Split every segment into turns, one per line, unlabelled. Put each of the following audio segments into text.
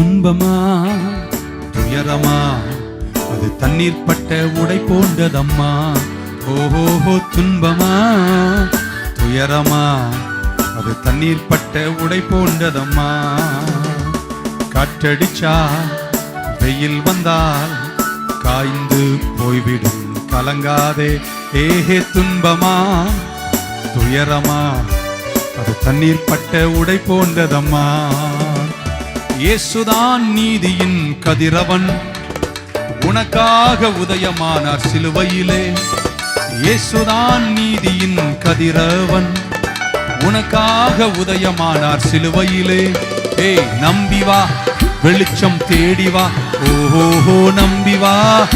துன்பமா? துயரமா? அது தண்ணீர் பட்ட உடை போன்றதம்மா. ஓஹோ துன்பமா? துயரமா? அது தண்ணீர் பட்ட உடை போன்றதம்மா. காற்றடிச்சா வெயில் வந்தால் காய்ந்து போய்விடும் கலங்காதே. ஏஹே துன்பமா? துயரமா? அது தண்ணீர் பட்ட உடை போன்றதம்மா. இயேசுதான் நீதியின் கதிரவன். உனக்காக உதயமானார் சிலுவையிலே. இயேசுதான் நீதியின் கதிரவன். உனக்காக உதயமானார் சிலுவையிலே. ஏய் நம்பி வா. வெளிச்சம் தேடி வா. ஓஹோ நம்பி வா.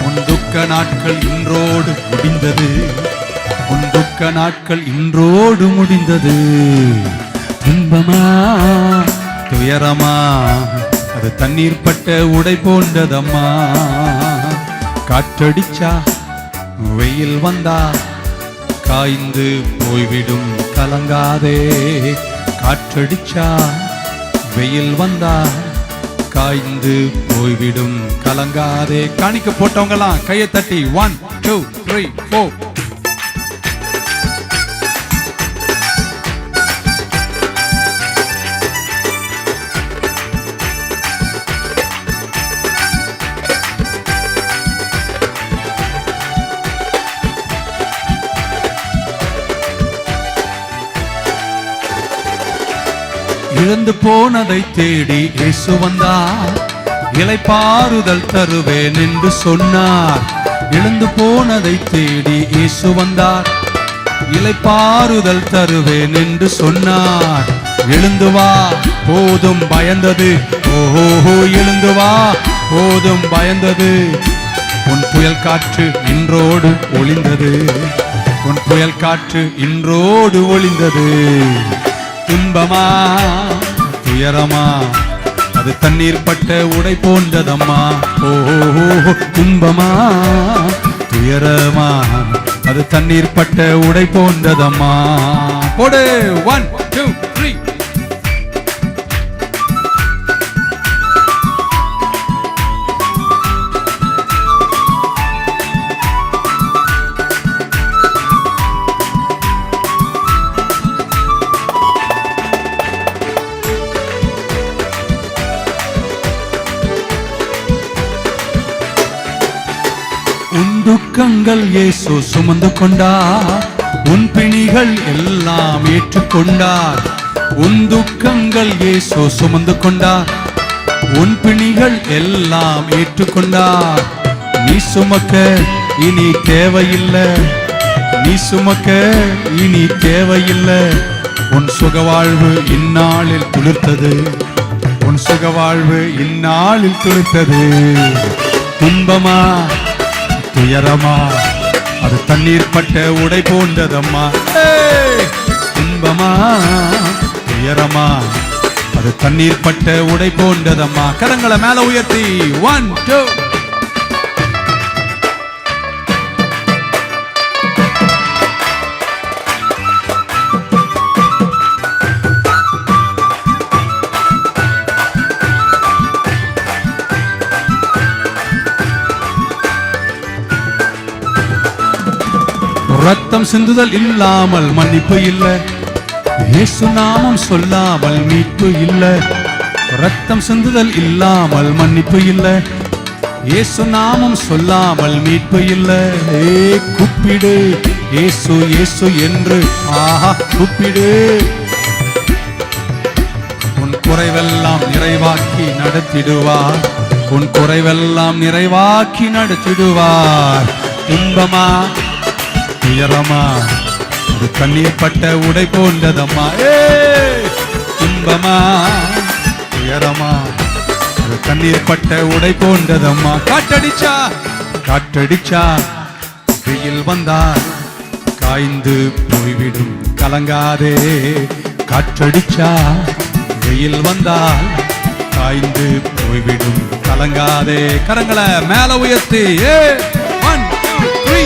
உன் துக்க நாட்கள் இன்றோடு முடிந்தது. உன் துக்க நாட்கள் இன்றோடு முடிந்தது. துன்பமா துயரமா? அது தண்ணீர் பட்ட உடை போன்றதம்மா. காற்றடிச்சா வெயில் வந்தா காய்ந்து போய்விடும் கலங்காதே. காற்றடிச்சா வெயில் வந்தா காய்ந்து போய்விடும் கலங்காதே. காணிக்க போட்டவங்களாம் கையை தட்டி ஒன் டூ த்ரீ ஃபோர் இழந்து போனதை தேடி இயேசு வந்தார். இலைப்பாறுதல் தருவேன் என்று சொன்னார். இழந்து போனதை தேடி இயேசு வந்தார். இலைப்பாறுதல் தருவேன் என்று சொன்னார். எழுந்து வா போதும் பயந்தது. ஓஹோ எழுந்து வா போதும் பயந்தது. உன் புயல் காற்று இன்றோடு ஒளிந்தது. உன் புயல் காற்று இன்றோடு ஒளிந்தது. துன்பமா? உயரமா? அது தண்ணீர் பட்ட உடை போன்றதம்மா. ஓஹோ கும்பமா? துயரமா? அது தண்ணீர் பட்ட உடை போன்றதம்மா. போடு ஒன் உன் துக்கங்கள் இயேசு சுமந்து கொண்டார் உன் பிணிகள் எல்லாம் ஏற்றுக்கொண்டார் உன் துக்கங்கள் இயேசு சுமந்து கொண்டார் உன் பிணிகள் எல்லாம் ஏற்றுக்கொண்டார் நீ சுமக்க இனி தேவையில்லை. நீ சுமக்க இனி தேவையில்லை. உன் சுகவாழ்வு இந்நாளில் துளிர்த்தது. உன் சுகவாழ்வு இந்நாளில் துளிர்த்தது. துன்பமா? துயரமா அது தண்ணீர் பட்ட உடை போன்றதம்மா. இன்பமா? துயரமா? அது தண்ணீர் பட்ட உடை போன்றதம்மா. கரங்களை மேல உயர்த்தி. ஒன் டூ ரத்தம் சிந்துதல் இல்லாமல் மன்னிப்பு இல்லை. இயேசு நாமம் சொல்லாமல் மீட்பு இல்லை. ரத்தம் சிந்துதல் இல்லாமல் மன்னிப்பு இல்லை. இயேசு நாமம் சொல்லாமல் மீட்பு இல்லை. ஏ கூப்பிடு. இயேசு இயேசு என்று. ஆஹா கூப்பிடு. உன் குறைவெல்லாம் நிறைவாக்கி நடத்திடுவார். உன் குறைவெல்லாம் நிறைவாக்கி நடத்திடுவார். துன்பமா? துயரமா அது கண்ணீர் பட்ட உடை போன்றதம்மா. ஏ இன்பமா துயரமா? அது கண்ணீர் பட்ட உடை போன்றதம்மா. காட்டடிச்சா காட்டடிச்சா வெயில் வந்தால் காய்ந்து போய்விடும். கலங்காதே. காற்றடிச்சா? வெயில் வந்தால் காய்ந்து போய்விடும். கலங்காதே. கரங்களை மேல உயர்த்தி. ஏ ஒன் டூ த்ரீ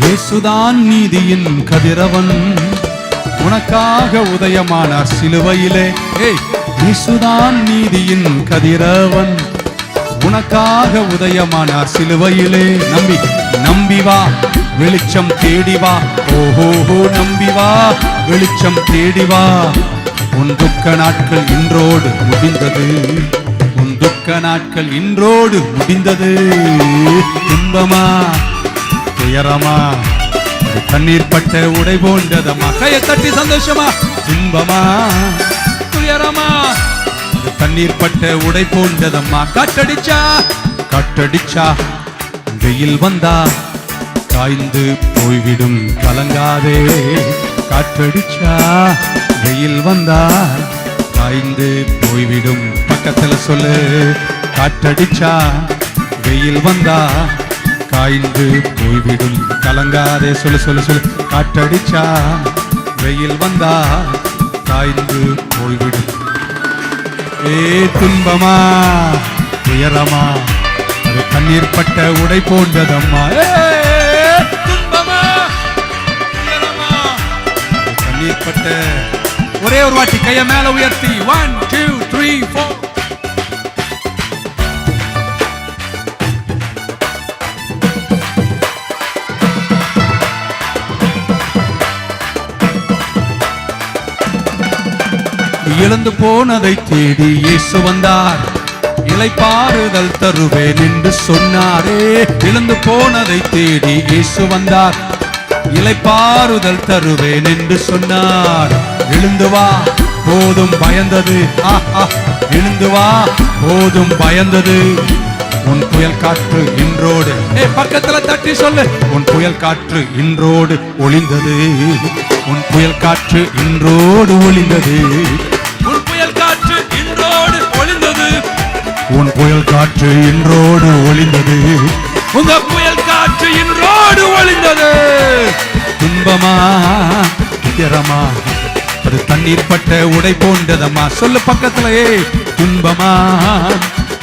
இயேசுதான் நீதியின் கதிரவன். உனக்காக உதயமானார் சிலுவையிலே ஏய் இயேசுதான் நீதியின் கதிரவன். உனக்காக உதயமானார் சிலுவையிலே நம்பி நம்பி வா வெளிச்சம் தேடி வா. ஓஹோஹோ நம்பி வா வெளிச்சம் தேடி வா. உன் துக்க நாட்கள் இன்றோடு முடிந்தது. உன் துக்க நாட்கள் இன்றோடு முடிந்தது. துன்பமா? துயரமா அது கண்ணீர் பட்ட உடை போன்றதம்மா. கையை தட்டி சந்தோஷமா. துன்பமா? துயரமா தண்ணீர் பட்ட உடை போன்றதம்மா. காட்டடிச்சா காட்டடிச்சா வெயில் வந்தா? காய்ந்து போய்விடும் கலங்காதே. காற்றடிச்சா? வெயில் வந்தா? காய்ந்து போய்விடும். பக்கத்துல சொல்லு. காற்றடிச்சா? வெயில் வந்தா? காய்ந்து போய்விடும். கலங்காதே சொல்லு சொல்லு சொல்லு. காற்றடிச்சா வெயில் வந்தா காய்ந்து போய்விடும். ஏ துன்பமா துயரமா அது கண்ணீர் பட்ட உடை போன்றதம்மா. துன்பமா கண்ணீர் பட்ட ஒரே ஒரு வாட்டி கைய மேல உயர்த்தி. ஒன் டூ த்ரீ ஃபோர் இழந்து போனதை தேடி இயேசு வந்தார். இளைப்பாறுதல் தருவேன் என்று சொன்னாரே. இழந்து போனதை தேடி இயேசு வந்தார். இளைப்பாறுதல் தருவேன் என்று சொன்னார். எழுந்து வா போதும் பயந்தது. எழுந்து வா போதும் பயந்தது. உன் புயல் காற்று இன்றோடு. ஏ பக்கத்துல தட்டி சொல்லு. உன் புயல் காற்று இன்றோடு ஒளிந்தது. உன் புயல் காற்று இன்றோடு ஒளிந்தது. உன் புயல் காற்று இன்றோடு ஒளிந்தது. உங்க புயல் காற்று இன்றோடு ஒளிந்தது. துன்பமா துயரமா அது தண்ணீர் பட்ட உடை போன்றதம்மா. சொல்லு பக்கத்திலேயே. துன்பமா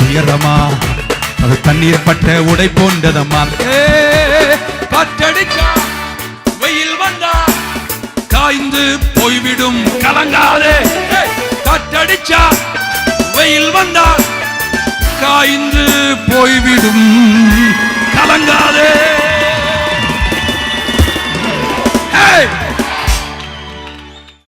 துயரமா? அது தண்ணீர் பட்ட உடை போன்றதம்மா. காற்றடிச்சா வெயில் வந்தா காய்ந்து போய்விடும். கலங்காதே. காற்றடிச்சா வெயில் வந்தா காய்ந்து போய்விடும். கலங்காதே.